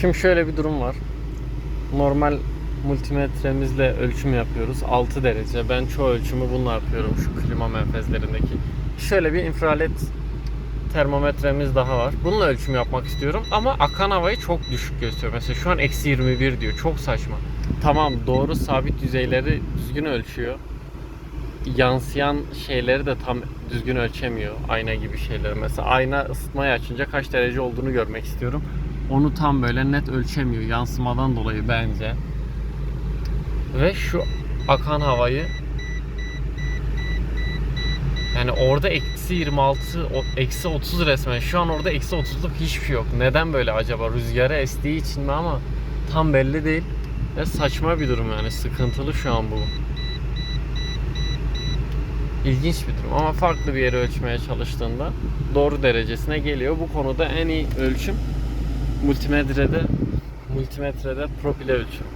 Şimdi şöyle bir durum var. Normal multimetremizle ölçüm yapıyoruz. 6 derece. Ben çoğu ölçümü bununla yapıyorum şu klima menfezlerindeki. Şöyle bir infrared termometremiz daha var. Bununla ölçüm yapmak istiyorum ama akan havayı çok düşük gösteriyor. Mesela şu an eksi 21 diyor. Çok saçma. Tamam doğru sabit yüzeyleri düzgün ölçüyor. Yansıyan şeyleri de tam düzgün ölçemiyor. Ayna gibi şeyleri. Mesela ayna ısıtmayı açınca kaç derece olduğunu görmek istiyorum. Onu tam böyle net ölçemiyor. Yansımadan dolayı bence. Ve şu akan havayı yani orada eksi 26, o- eksi 30 resmen. Şu an orada eksi 30'luk hiçbir şey yok. Neden böyle acaba? Rüzgarı estiği için mi ama tam belli değil. Ve saçma bir durum yani. Sıkıntılı şu an bu. İlginç bir durum ama farklı bir yere ölçmeye çalıştığında doğru derecesine geliyor. Bu konuda en iyi ölçüm multimetrede multimetrede propile ölçüm.